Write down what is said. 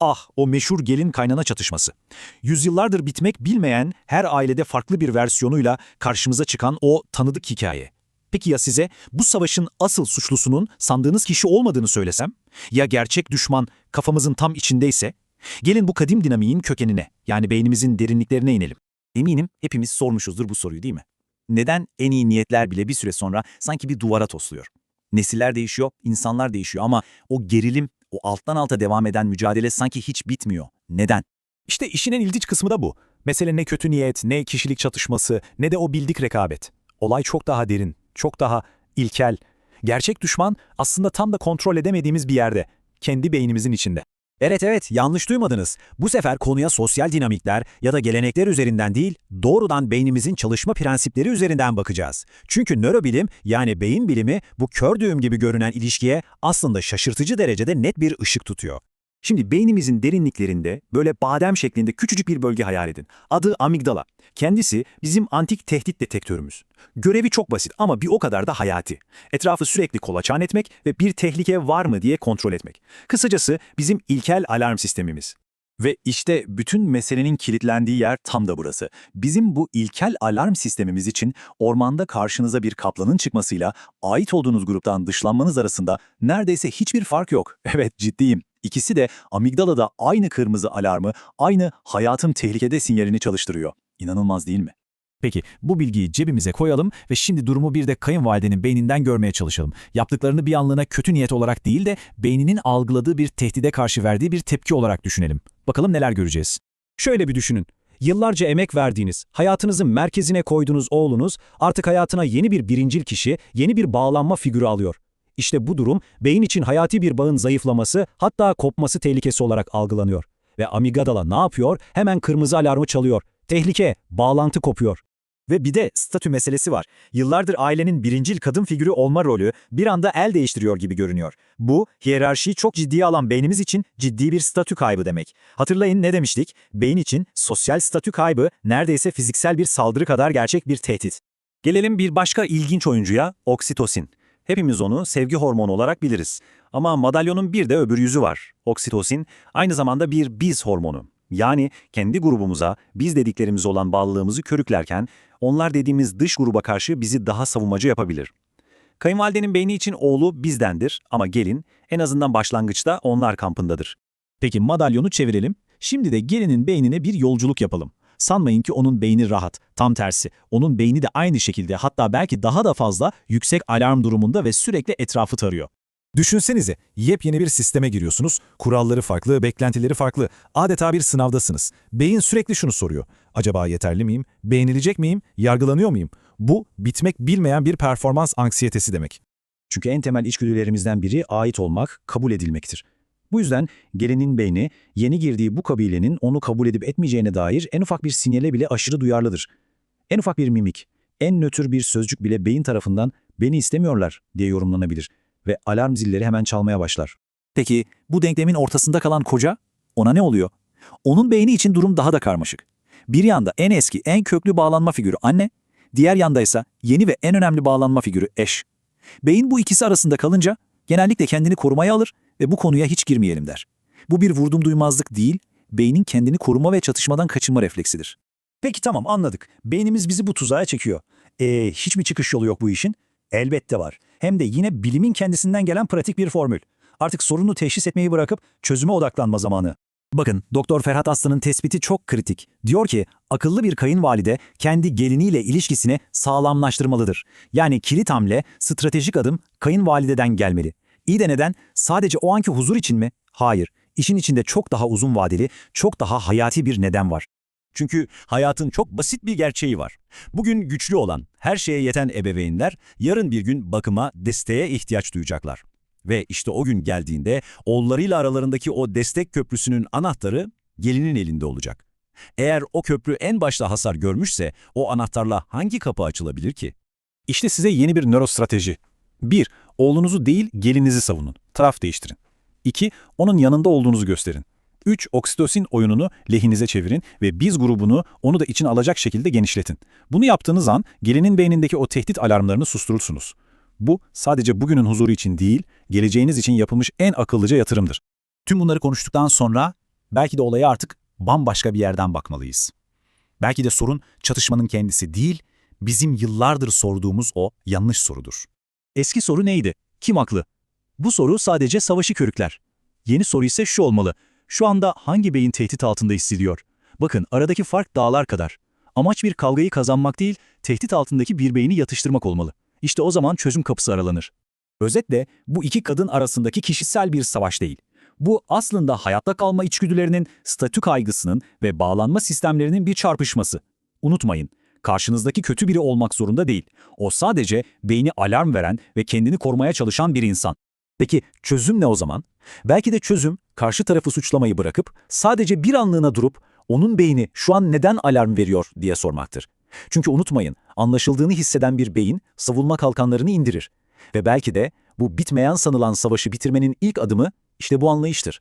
Ah, o meşhur gelin kaynana çatışması. Yüzyıllardır bitmek bilmeyen, her ailede farklı bir versiyonuyla karşımıza çıkan o tanıdık hikaye. Peki ya size bu savaşın asıl suçlusunun sandığınız kişi olmadığını söylesem? Ya gerçek düşman kafamızın tam içindeyse? Gelin bu kadim dinamiğin kökenine, yani beynimizin derinliklerine inelim. Eminim hepimiz sormuşuzdur bu soruyu değil mi? Neden en iyi niyetler bile bir süre sonra sanki bir duvara tosluyor? Nesiller değişiyor, insanlar değişiyor ama o gerilim, o alttan alta devam eden mücadele sanki hiç bitmiyor. Neden? İşte işin en ilginç kısmı da bu. Mesele ne kötü niyet, ne kişilik çatışması, ne de o bildik rekabet. Olay çok daha derin, çok daha ilkel. Gerçek düşman aslında tam da kontrol edemediğimiz bir yerde, kendi beynimizin içinde. Evet evet yanlış duymadınız. Bu sefer konuya sosyal dinamikler ya da gelenekler üzerinden değil, doğrudan beynimizin çalışma prensipleri üzerinden bakacağız. Çünkü nörobilim yani beyin bilimi bu kör düğüm gibi görünen ilişkiye aslında şaşırtıcı derecede net bir ışık tutuyor. Şimdi beynimizin derinliklerinde böyle badem şeklinde küçücük bir bölge hayal edin. Adı amigdala. Kendisi bizim antik tehdit detektörümüz. Görevi çok basit ama bir o kadar da hayati. Etrafı sürekli kolaçan etmek ve bir tehlike var mı diye kontrol etmek. Kısacası bizim ilkel alarm sistemimiz. Ve işte bütün meselenin kilitlendiği yer tam da burası. Bizim bu ilkel alarm sistemimiz için ormanda karşınıza bir kaplanın çıkmasıyla ait olduğunuz gruptan dışlanmanız arasında neredeyse hiçbir fark yok. Evet ciddiyim. İkisi de amigdalada aynı kırmızı alarmı, aynı hayatım tehlikede sinyalini çalıştırıyor. İnanılmaz değil mi? Peki bu bilgiyi cebimize koyalım ve şimdi durumu bir de kayınvalidenin beyninden görmeye çalışalım. Yaptıklarını bir anlığına kötü niyet olarak değil de beyninin algıladığı bir tehdide karşı verdiği bir tepki olarak düşünelim. Bakalım neler göreceğiz. Şöyle bir düşünün. Yıllarca emek verdiğiniz, hayatınızın merkezine koyduğunuz oğlunuz artık hayatına yeni bir birincil kişi, yeni bir bağlanma figürü alıyor. İşte bu durum beyin için hayati bir bağın zayıflaması hatta kopması tehlikesi olarak algılanıyor. Ve amigdala ne yapıyor? Hemen kırmızı alarmı çalıyor. Tehlike, bağlantı kopuyor. Ve bir de statü meselesi var. Yıllardır ailenin birincil kadın figürü olma rolü bir anda el değiştiriyor gibi görünüyor. Bu, hiyerarşiyi çok ciddiye alan beynimiz için ciddi bir statü kaybı demek. Hatırlayın ne demiştik? Beyin için sosyal statü kaybı neredeyse fiziksel bir saldırı kadar gerçek bir tehdit. Gelelim bir başka ilginç oyuncuya, oksitosin. Hepimiz onu sevgi hormonu olarak biliriz. Ama madalyonun bir de öbür yüzü var. Oksitosin aynı zamanda bir biz hormonu. Yani kendi grubumuza, biz dediklerimiz olan bağlılığımızı körüklerken, onlar dediğimiz dış gruba karşı bizi daha savunmacı yapabilir. Kayınvalidenin beyni için oğlu bizdendir ama gelin en azından başlangıçta onlar kampındadır. Peki madalyonu çevirelim. Şimdi de gelinin beynine bir yolculuk yapalım. Sanmayın ki onun beyni rahat. Tam tersi. Onun beyni de aynı şekilde hatta belki daha da fazla yüksek alarm durumunda ve sürekli etrafı tarıyor. Düşünsenize, yepyeni bir sisteme giriyorsunuz, kuralları farklı, beklentileri farklı, adeta bir sınavdasınız. Beyin sürekli şunu soruyor, acaba yeterli miyim, beğenilecek miyim, yargılanıyor muyum? Bu, bitmek bilmeyen bir performans anksiyetesi demek. Çünkü en temel içgüdülerimizden biri ait olmak, kabul edilmektir. Bu yüzden gelinin beyni yeni girdiği bu kabilenin onu kabul edip etmeyeceğine dair en ufak bir sinyale bile aşırı duyarlıdır. En ufak bir mimik, en nötr bir sözcük bile beyin tarafından beni istemiyorlar diye yorumlanabilir ve alarm zilleri hemen çalmaya başlar. Peki bu denklemin ortasında kalan koca? Ona ne oluyor? Onun beyni için durum daha da karmaşık. Bir yanda en eski, en köklü bağlanma figürü anne, diğer yanda ise yeni ve en önemli bağlanma figürü eş. Beyin bu ikisi arasında kalınca genellikle kendini korumaya alır ve bu konuya hiç girmeyelim der. Bu bir vurdum duymazlık değil, beynin kendini koruma ve çatışmadan kaçınma refleksidir. Peki tamam anladık. Beynimiz bizi bu tuzağa çekiyor. Ee, hiç mi çıkış yolu yok bu işin? Elbette var. Hem de yine bilimin kendisinden gelen pratik bir formül. Artık sorunu teşhis etmeyi bırakıp çözüme odaklanma zamanı. Bakın, Doktor Ferhat Aslan'ın tespiti çok kritik. Diyor ki, akıllı bir kayınvalide kendi geliniyle ilişkisini sağlamlaştırmalıdır. Yani kilit hamle, stratejik adım kayınvalideden gelmeli. İyi de neden? Sadece o anki huzur için mi? Hayır. İşin içinde çok daha uzun vadeli, çok daha hayati bir neden var. Çünkü hayatın çok basit bir gerçeği var. Bugün güçlü olan, her şeye yeten ebeveynler yarın bir gün bakıma, desteğe ihtiyaç duyacaklar. Ve işte o gün geldiğinde oğullarıyla aralarındaki o destek köprüsünün anahtarı gelinin elinde olacak. Eğer o köprü en başta hasar görmüşse o anahtarla hangi kapı açılabilir ki? İşte size yeni bir nörostrateji. 1. Oğlunuzu değil, gelinizi savunun. Taraf değiştirin. 2. Onun yanında olduğunuzu gösterin. 3. Oksitosin oyununu lehinize çevirin ve biz grubunu onu da için alacak şekilde genişletin. Bunu yaptığınız an gelinin beynindeki o tehdit alarmlarını susturursunuz. Bu sadece bugünün huzuru için değil, geleceğiniz için yapılmış en akıllıca yatırımdır. Tüm bunları konuştuktan sonra Belki de olaya artık bambaşka bir yerden bakmalıyız. Belki de sorun çatışmanın kendisi değil, bizim yıllardır sorduğumuz o yanlış sorudur. Eski soru neydi? Kim haklı? Bu soru sadece savaşı körükler. Yeni soru ise şu olmalı. Şu anda hangi beyin tehdit altında hissediyor? Bakın aradaki fark dağlar kadar. Amaç bir kavgayı kazanmak değil, tehdit altındaki bir beyni yatıştırmak olmalı. İşte o zaman çözüm kapısı aralanır. Özetle bu iki kadın arasındaki kişisel bir savaş değil. Bu aslında hayatta kalma içgüdülerinin, statü kaygısının ve bağlanma sistemlerinin bir çarpışması. Unutmayın, karşınızdaki kötü biri olmak zorunda değil. O sadece beyni alarm veren ve kendini korumaya çalışan bir insan. Peki çözüm ne o zaman? Belki de çözüm karşı tarafı suçlamayı bırakıp sadece bir anlığına durup onun beyni şu an neden alarm veriyor diye sormaktır. Çünkü unutmayın, anlaşıldığını hisseden bir beyin savunma kalkanlarını indirir. Ve belki de bu bitmeyen sanılan savaşı bitirmenin ilk adımı işte bu anlayıştır.